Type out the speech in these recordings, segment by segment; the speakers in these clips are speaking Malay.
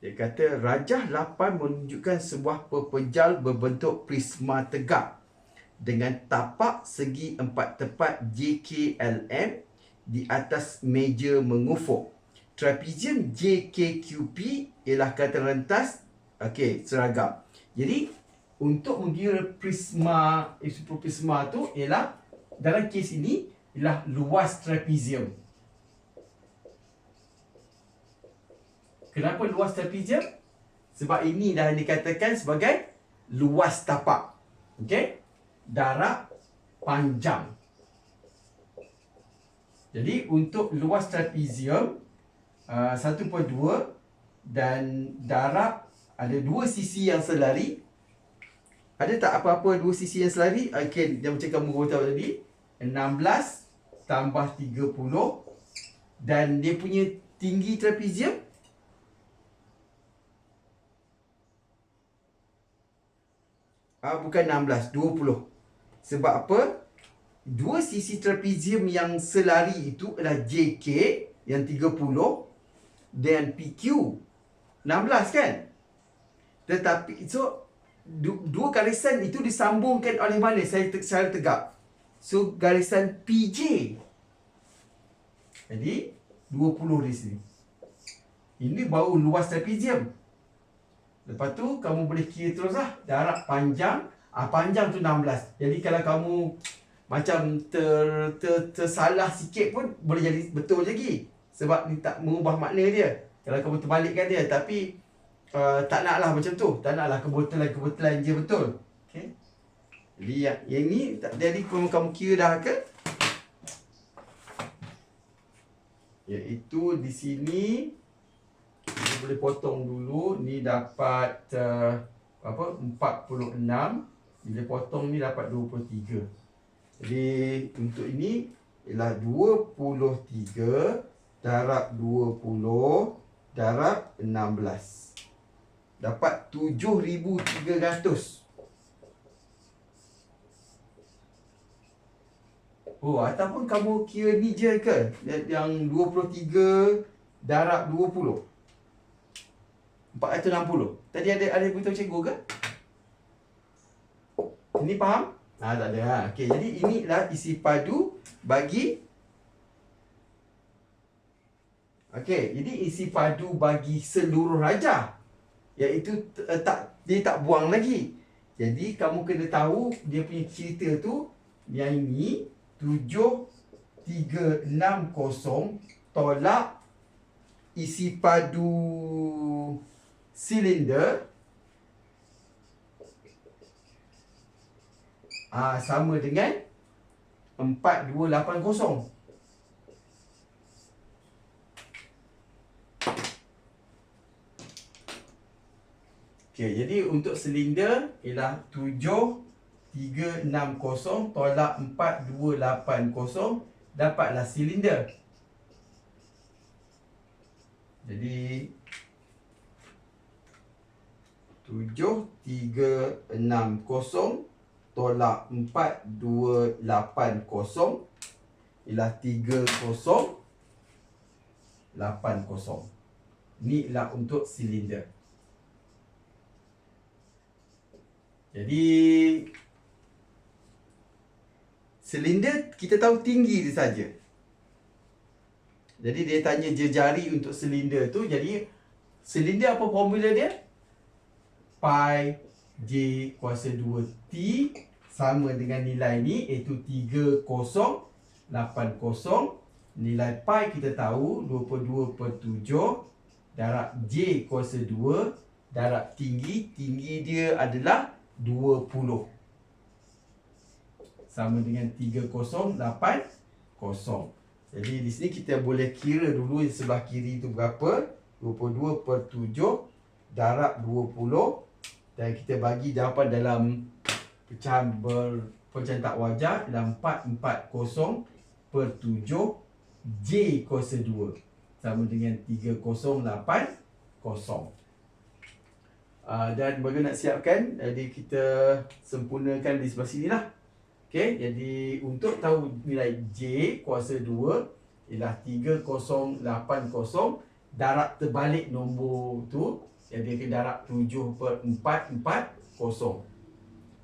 Dia kata rajah 8 menunjukkan sebuah perpejal berbentuk prisma tegak dengan tapak segi empat tepat JKLM di atas meja mengufuk. Trapezium JKQP ialah kata rentas okey seragam. Jadi untuk mengira prisma isoproprisma tu ialah dalam kes ini ialah luas trapezium. Kenapa luas trapezium? Sebab ini dah dikatakan sebagai luas tapak. Okey? Darab panjang. Jadi untuk luas trapezium uh, 1.2 dan darab ada dua sisi yang selari. Ada tak apa-apa dua sisi yang selari? Okey, yang macam kamu tahu tadi. 16 tambah 30 dan dia punya tinggi trapezium Ah bukan 16, 20. Sebab apa? Dua sisi trapezium yang selari itu adalah JK yang 30 dan PQ 16 kan? Tetapi so dua garisan itu disambungkan oleh mana? Saya saya tegak. So garisan PJ. Jadi 20 di sini. Ini baru luas trapezium. Lepas tu kamu boleh kira terus lah. Darab panjang. Ah, Panjang tu 16 Jadi kalau kamu Macam ter, ter, tersalah sikit pun Boleh jadi betul lagi. Sebab ni tak mengubah makna dia. Kalau kamu terbalikkan dia. Tapi uh, Tak nak lah macam tu. Tak nak lah kebetulan-kebetulan je betul. Okay? Jadi yang, ni Jadi kamu, kamu kira dah ke? Iaitu di sini boleh potong dulu. Ni dapat uh, apa 46 bila potong ni dapat 23 jadi untuk ini ialah 23 darab 20 darab 16 dapat 7300 Oh, ataupun kamu kira ni je ke? Yang 23 darab 20. 460. Tadi ada ada beritahu cikgu ke? Ini faham? Ha, tak ada. Ha. Okey, jadi inilah isi padu bagi Okey, jadi isi padu bagi seluruh raja iaitu uh, tak dia tak buang lagi. Jadi kamu kena tahu dia punya cerita tu yang ini 7360 tolak isi padu silinder ah sama dengan 4280 Okey, jadi untuk silinder ialah 7360 tolak 4280 dapatlah silinder. Jadi tujuh tiga enam kosong tolak empat dua lapan kosong ialah tiga kosong lapan kosong. Ni ialah untuk silinder. Jadi silinder kita tahu tinggi dia saja. Jadi dia tanya jejari untuk silinder tu. Jadi silinder apa formula dia? Pi j kuasa 2t sama dengan nilai ni iaitu 3080 nilai pi kita tahu 22 per 7 darab j kuasa 2 darab tinggi tinggi dia adalah 20 sama dengan 3080 jadi di sini kita boleh kira dulu di sebelah kiri itu berapa? 22 per 7 darab 20 dan kita bagi jawapan dalam pecahan ber pecahan tak wajar dalam 440 per 7 J kuasa 2 sama dengan 3080 Uh, dan bagi nak siapkan? Jadi kita sempurnakan di sebelah sini lah. Okay? jadi untuk tahu nilai J kuasa 2 ialah 3080 darab terbalik nombor tu jadi akan darab 7 per 4 4 kosong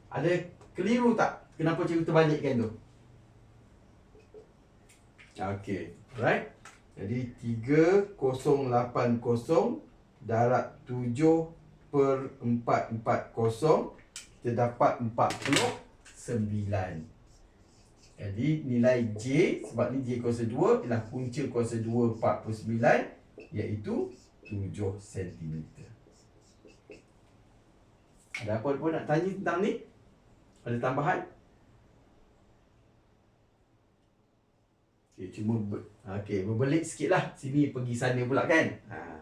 ada keliru tak kenapa cikgu terbalikkan tu Okey, right? Jadi 3080 darab 7 per 440 kita dapat 49. Jadi nilai J sebab ni J kuasa 2 ialah punca kuasa 2 49 iaitu 7 cm. Ada apa pun nak tanya tentang ni? Ada tambahan? Okay, cuma ber, okay, berbelit sikit lah Sini pergi sana pula kan ha.